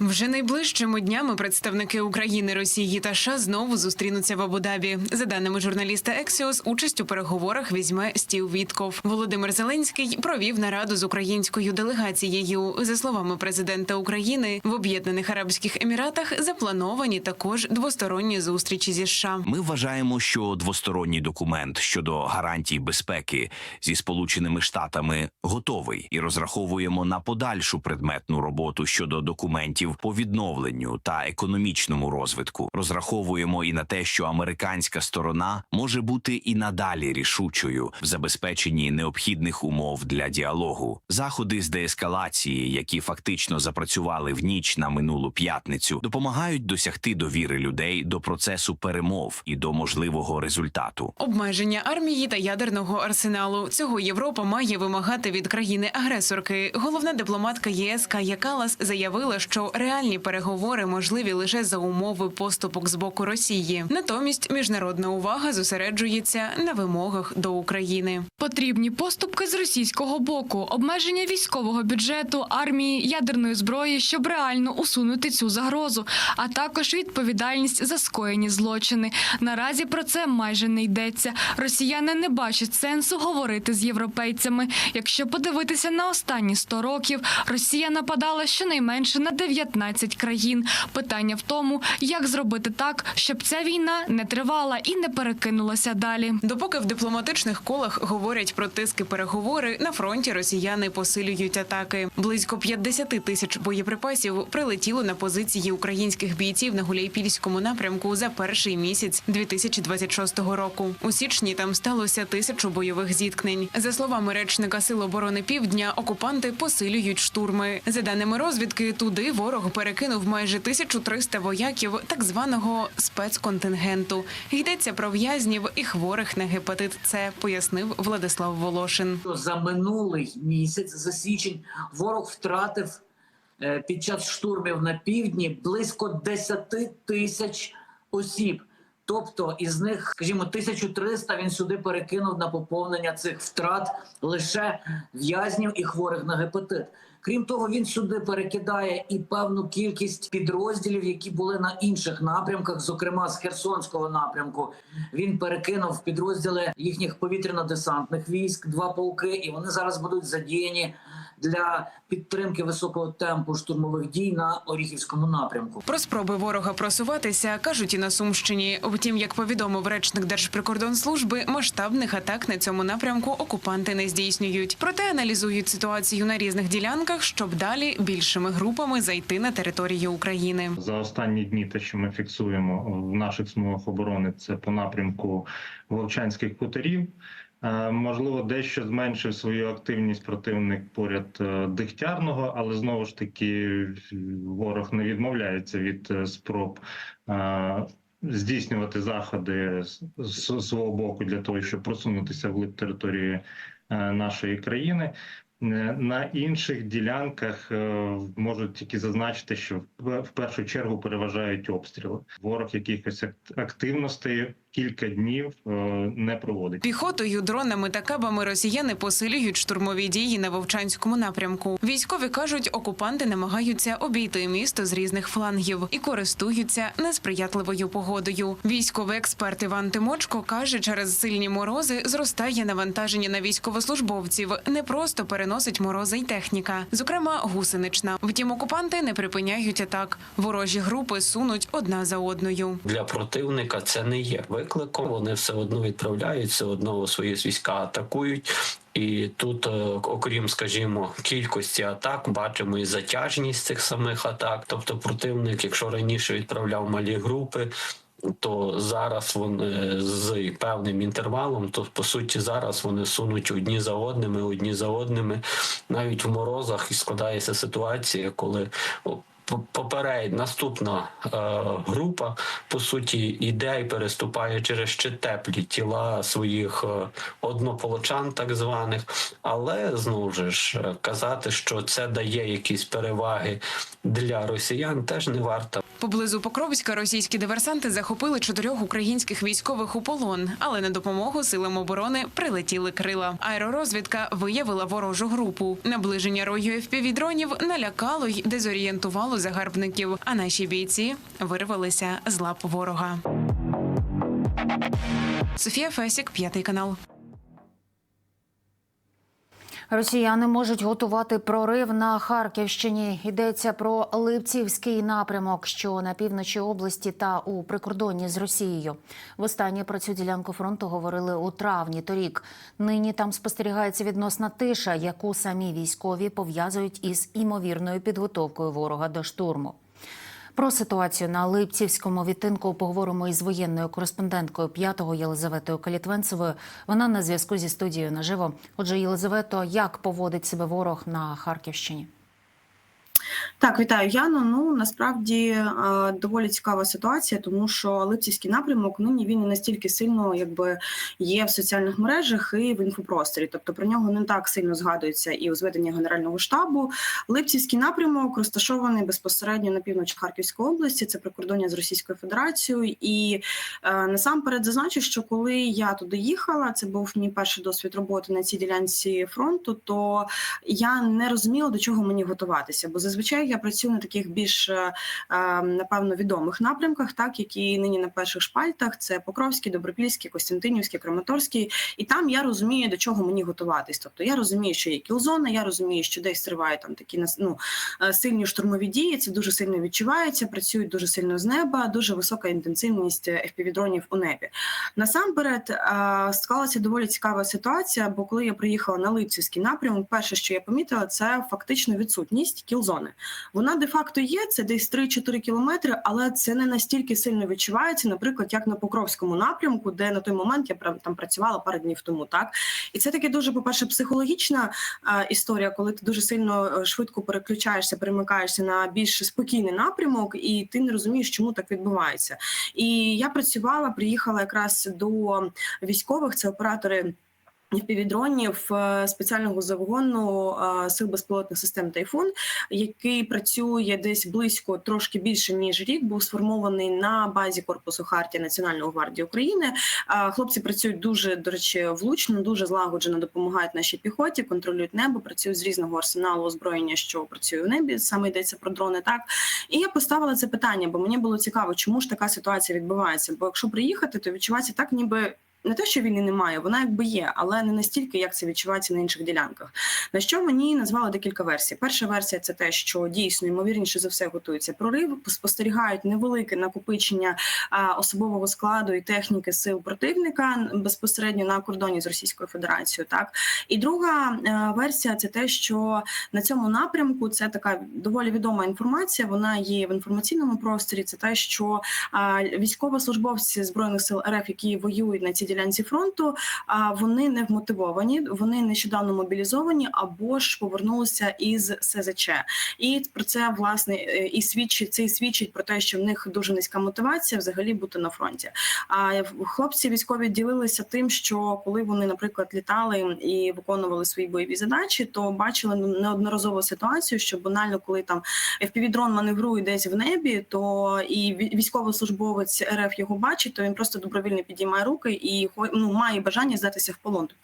Вже найближчими днями представники України, Росії та США знову зустрінуться в Абу-Дабі. За даними журналіста Ексіос, участь у переговорах візьме Стів Вітков. Володимир Зеленський провів нараду з українською делегацією. За словами президента України, в Об'єднаних Арабських Еміратах заплановані також двосторонні зустрічі зі США. Ми вважаємо, що двосторонній документ щодо гарантій безпеки зі Сполученими Штатами готовий і розраховуємо на подальшу предметну роботу щодо документів по відновленню та економічному розвитку. Розраховуємо і на те, що американська сторона може бути і надалі рішучою в забезпеченні необхідних умов для діалогу. Заходи з деескалації, які фактично запрацювали в ніч на минулу п'ятницю, допомагають досягти довіри людей до процесу перемов і до можливого результату. Обмеження армії та ядерного арсеналу цього Європа має вимагати від країни-агресорки. Головна дипломатка ЄС Кая Калас заявила, що реальні переговори можливі лише за умови поступок з боку Росії. Натомість міжнародна увага зосереджується на вимогах до України. Потрібні поступки з російського боку, обмеження військового бюджету, армії, ядерної зброї, щоб реально усунути цю загрозу, а також відповідальність за скоєні злочини. Наразі про це майже не йдеться. Росіяни не бачать сенсу говорити з європейцями. Якщо подивитися на останні 100 років, Росія нападала щонайменше на 19 країн. Питання в тому, як зробити так, щоб ця війна не тривала і не перекинулася далі. Допоки в дипломатичних колах говорять про тиски переговори, на фронті росіяни посилюють атаки. Близько 50 тисяч боєприпасів прилетіло на позиції українських бійців на Гуляйпільському напрямку за перший місяць 2026 року. У січні там сталося тисячу бойових зіткнень. За словами речника Сил оборони Півдня, окупанти посилюють штурми. За даними розвідки, туди ворог перекинув майже 1300 вояків так званого спецконтингенту. Йдеться про в'язнів і хворих на гепатит С, пояснив Владислав Волошин. за минулий місяць, за січень, ворог втратив е, під час штурмів на півдні близько 10 тисяч осіб. Тобто із них, скажімо, 1300 він сюди перекинув на поповнення цих втрат лише в'язнів і хворих на гепатит. Крім того, він сюди перекидає і певну кількість підрозділів, які були на інших напрямках, зокрема з Херсонського напрямку. Він перекинув підрозділи їхніх повітряно-десантних військ, два полки, і вони зараз будуть задіяні для підтримки високого темпу штурмових дій на Оріхівському напрямку. Про спроби ворога просуватися кажуть і на Сумщині. Втім, як повідомив речник Держприкордонслужби, масштабних атак на цьому напрямку окупанти не здійснюють. Проте аналізують ситуацію на різних ділянках, щоб далі більшими групами зайти на територію України. За останні дні те, що ми фіксуємо в наших смугах оборони, це по напрямку Вовчанських хуторів. Е, Можливо, дещо зменшив свою активність противник поряд дихтярного, Дегтярного, але знову ж таки ворог не відмовляється від е, спроб е, здійснювати заходи з свого боку для того, щоб просунутися вглиб території е, нашої країни. Е, На інших ділянках е, можуть тільки зазначити, що в першу чергу переважають обстріли. Ворог якихось ак- активностей кілька днів е, не проводить. Піхотою, дронами та кабами росіяни посилюють штурмові дії на Вовчанському напрямку. Військові кажуть, окупанти намагаються обійти місто з різних флангів і користуються несприятливою погодою. Військовий експерт Іван Тимочко каже, через сильні морози зростає навантаження на військовослужбовців. Не просто переносить морози й техніка, зокрема гусенична. Втім, окупанти не припиняють атак. Ворожі групи сунуть одна за одною. для противника це не є викликом. Вони все одно відправляють, все одно свої війська атакують. І тут, е, окрім, скажімо, кількості атак, бачимо і затяжність цих самих атак. Тобто, противник, якщо раніше відправляв малі групи. То зараз вони з певним інтервалом, то по суті зараз вони сунуть одні за одними, одні за одними, навіть в морозах, і складається ситуація, коли поперед наступна е, група по суті йде і переступає через ще теплі тіла своїх е, однополочан, так званих. Але знову ж е, казати, що це дає якісь переваги для росіян, теж не варто. Поблизу Покровська російські диверсанти захопили чотирьох українських військових у полон, але на допомогу силам оборони прилетіли крила. Аеророзвідка виявила ворожу групу. Наближення рою FPV-дронів налякало й дезорієнтувало загарбників. А наші бійці вирвалися з лап ворога. Софія Фесік, п'ятий канал. Росіяни можуть готувати прорив на Харківщині. Йдеться про Липцівський напрямок, що на півночі області та у прикордонні з Росією. Востаннє про цю ділянку фронту говорили у травні торік. Нині там спостерігається відносна тиша, яку самі військові пов'язують із імовірною підготовкою ворога до штурму. Про ситуацію на Липцівському відтинку поговоримо із воєнною кореспонденткою п'ятого Єлизаветою Калітвенцевою. Вона на зв'язку зі студією наживо. Отже, Єлизавето, як поводить себе ворог на Харківщині? Так, вітаю Яно. Ну насправді е, доволі цікава ситуація, тому що Липцівський напрямок нині він не настільки сильно якби є в соціальних мережах і в інфопросторі. Тобто про нього не так сильно згадується і у зведенні Генерального штабу. Липцівський напрямок розташований безпосередньо на півночі Харківської області. Це прикордоння з Російською Федерацією. І е, насамперед зазначу, що коли я туди їхала, це був мій перший досвід роботи на цій ділянці фронту. То я не розуміла до чого мені готуватися, бо зазвичай я працюю на таких більш е, е, напевно відомих напрямках, так які нині на перших шпальтах: це Покровський, Добропільський, Костянтинівський, Краматорський. І там я розумію, до чого мені готуватись. Тобто я розумію, що є кілзона, я розумію, що десь тривають там такі ну, е, сильні штурмові дії. Це дуже сильно відчувається. Працюють дуже сильно з неба, дуже висока інтенсивність FPV-дронів у небі. Насамперед склалася доволі цікава ситуація, бо коли я приїхала на Липцівський напрямок, перше, що я помітила, це фактично відсутність кілзони. Вона де-факто є, це десь 3-4 кілометри, але це не настільки сильно відчувається, наприклад, як на Покровському напрямку, де на той момент я там працювала пару днів тому. Так і це таке дуже, по-перше, психологічна е, історія, коли ти дуже сильно е, швидко переключаєшся, перемикаєшся на більш спокійний напрямок, і ти не розумієш, чому так відбувається. І я працювала, приїхала якраз до військових, це оператори. Півдронів спеціального завгону е, сил безпілотних систем Тайфун, який працює десь близько трошки більше ніж рік, був сформований на базі корпусу Хартія Національної гвардії України. Е, Хлопці працюють дуже до речі, влучно, дуже злагоджено допомагають нашій піхоті, контролюють небо, працюють з різного арсеналу озброєння, що працює в небі. Саме йдеться про дрони. Так і я поставила це питання, бо мені було цікаво, чому ж така ситуація відбувається. Бо якщо приїхати, то відчувається так, ніби не те, що війни немає, вона якби є, але не настільки, як це відчувається на інших ділянках. На що мені назвали декілька версій. Перша версія це те, що дійсно ймовірніше за все готується прорив, спостерігають невелике накопичення особового складу і техніки сил противника безпосередньо на кордоні з Російською Федерацією. Так і друга е, версія це те, що на цьому напрямку це така доволі відома інформація. Вона є в інформаційному просторі. Це те, що військовослужбовці збройних сил РФ, які воюють на цій ділянці фронту, вони не вмотивовані, вони нещодавно мобілізовані або ж повернулися із СЗЧ. І про це власне е, і свідчить це і свідчить про те, що в них дуже низька мотивація взагалі бути на фронті. А хлопці військові ділилися тим, що коли вони, наприклад, літали і виконували свої бойові задачі, то бачили неодноразову ситуацію, що банально, коли там FPV-дрон маневрує десь в небі, то і військовослужбовець РФ його бачить, то він просто добровільно підіймає руки і хо- ну, має бажання здатися в полон. Тобто